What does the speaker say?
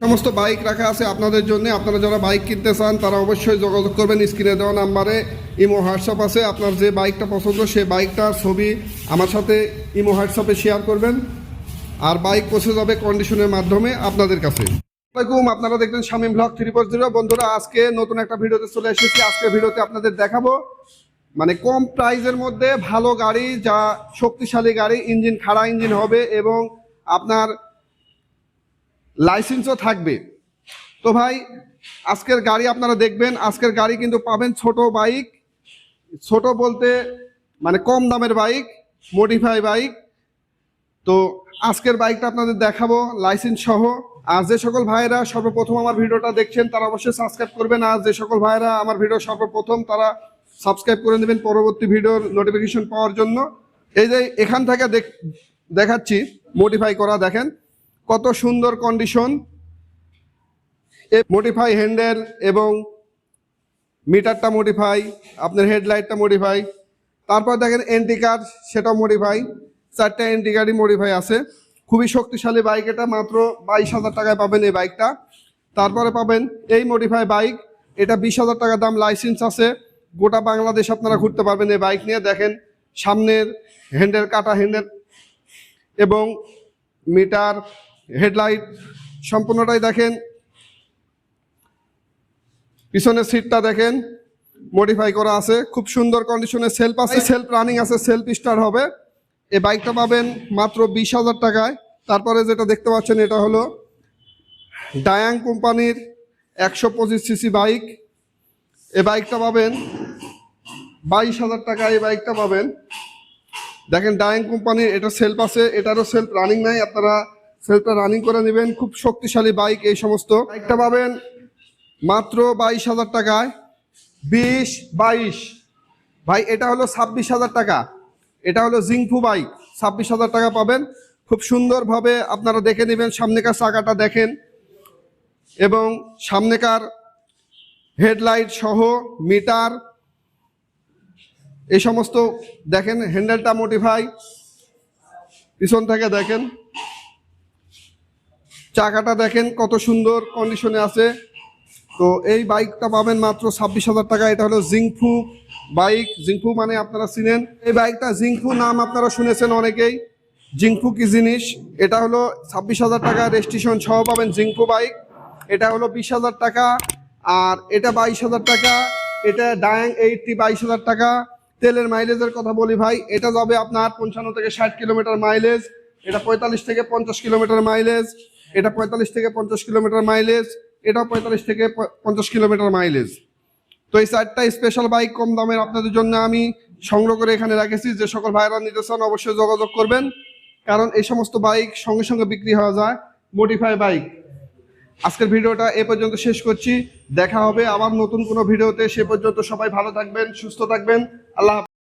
সমস্ত বাইক রাখা আছে আপনাদের জন্য। আপনারা যারা বাইক কিনতে চান, তারা অবশ্যই যোগাযোগ করবেন স্ক্রিনে দেওয়া নাম্বারে। ইমো হোয়াটসঅ্যাপ আছে, আপনার যে বাইকটা পছন্দ সেই বাইকটার ছবি আমার সাথে ইমো হোয়াটসঅ্যাপে শেয়ার করবেন। আর বাইক পৌঁছে যাবে কন্ডিশনের মাধ্যমে আপনাদের কাছে। আপনারা দেখবেন Shamim blog three four zero. বন্ধুরা, আজকে নতুন একটা ভিডিওতে চলে এসেছি। আজকে ভিডিওতে আপনাদের দেখাবো মানে কম প্রাইজের মধ্যে ভালো গাড়ি, যা শক্তিশালী গাড়ি, ইঞ্জিন, খাড়া ইঞ্জিন হবে এবং আপনার লাইসেন্সও থাকবে। তো ভাই, আজকের গাড়ি আপনারা দেখবেন, আজকের গাড়ি কিন্তু পাবেন ছোট বাইক, ছোট বলতে মানে কম দামের বাইক মডিফাই বাইক। তো আজকের বাইকটা আপনাদের দেখাবো লাইসেন্স সহ। আর যে সকল ভাইয়েরা সর্বপ্রথম আমার ভিডিওটা দেখছেন, তারা অবশ্যই সাবস্ক্রাইব করবেন। আর যে সকল ভাইয়েরা আমার ভিডিও সর্বপ্রথম, তারা সাবস্ক্রাইব করে নেবেন পরবর্তী ভিডিওর নোটিফিকেশন পাওয়ার জন্য। এই যে এখান থেকে দেখ- দেখাচ্ছি মডিফাই করা, দেখেন। কত সুন্দর কন্ডিশন মডিফাই হ্যান্ডেল এবং মিটারটা মডিফাই আপনার হেডলাইটটা মডিফাই তারপর দেখেন এন্টি কার সেটাও মডিফাই চারটা এন্টি কারই মডিফাই আছে। খুবই শক্তিশালী বাইক এটা, মাত্র বাইশ হাজার টাকায় পাবেন এই বাইকটা তারপরে পাবেন এই মডিফাই বাইক এটা বিশ হাজার টাকা দাম লাইসেন্স আছে। গোটা বাংলাদেশ আপনারা ঘুরতে পারবেন এই বাইক নিয়ে। দেখেন সামনের হ্যান্ডেল কাটা হ্যান্ডেল এবং মিটার হেডলাইট সম্পূর্ণটাই দেখেন। পিছনের সিটটা দেখেন মডিফাই করা আছে। খুব সুন্দর কন্ডিশনে সেলফ আছে সেলফ রানিং আছে সেলফ স্টার হবে। এই বাইকটা পাবেন মাত্র বিশ হাজার টাকায়। তারপরে যেটা দেখতে পাচ্ছেন, এটা হলো ডায়াং কোম্পানির একশো পঁচিশ সিসি বাইক এ বাইকটা পাবেন বাইশ হাজার টাকা এই বাইকটা পাবেন। দেখেন ডায়াং কোম্পানির এটা সেলফ আছে, এটারও সেলফ রানিং নাই। আপনারা সেলফটা রানিং করে নেবেন। খুব শক্তিশালী বাইক এই সমস্ত। বাইকটা পাবেন মাত্র বাইশ হাজার টাকায়। বিশ বাইশ। ভাই, এটা হলো ছাব্বিশ হাজার টাকা। এটা হলো জিংফু বাইক ছাব্বিশ হাজার টাকা পাবেন। খুব সুন্দরভাবে আপনারা দেখে নেবেন, সামনেকার চাকাটা দেখেন। এবং সামনেকার হেডলাইট সহ মিটার, এই সমস্ত দেখেন হ্যান্ডেলটা মোটিফাই পিছন থেকে দেখেন। চাকাটা দেখেন কত সুন্দর কন্ডিশনে আছে। তো এই বাইকটা পাবেন মাত্র ছাব্বিশ হাজার টাকা। এটা হলো জিংফু বাইক জিংফু মানে আপনারা চিনেন। এই বাইকটা জিংফু নাম আপনারা শুনেছেন অনেকেই। জিংফু কি জিনিস? এটা হলো ছাব্বিশ হাজার টাকা রেজিস্ট্রেশন সহ পাবেন জিংফু বাইক এটা হলো বিশ হাজার টাকা। আর এটা বাইশ হাজার টাকা। এটা ডায়াং এইটটি বাইশ হাজার টাকা। তেলের মাইলেজের কথা বলি ভাই। এটা যাবে আপনার পঞ্চান্ন থেকে ষাট কিলোমিটার মাইলেজ এটা পঁয়তাল্লিশ থেকে পঞ্চাশ কিলোমিটার মাইলেজ এটা পঁয়তাল্লিশ থেকে পঞ্চাশ কিলোমিটার মাইলেজ এটা পঁয়তাল্লিশ থেকে পঞ্চাশ কিলোমিটার মাইলেজ তো এই চারটা স্পেশাল বাইক কম দামের আপনাদের জন্য আমি সংগ্রহ করে এখানে রেখেছি। যে সকল ভাইরা নিতে চান অবশ্যই যোগাযোগ করবেন। কারণ এই সমস্ত বাইক সঙ্গে সঙ্গে বিক্রি হওয়া যায়। মডিফাই বাইক আজকের ভিডিওটা এ পর্যন্ত শেষ করছি। দেখা হবে আবার নতুন কোনো ভিডিওতে। সে পর্যন্ত সবাই ভালো থাকবেন, সুস্থ থাকবেন। আল্লাহ।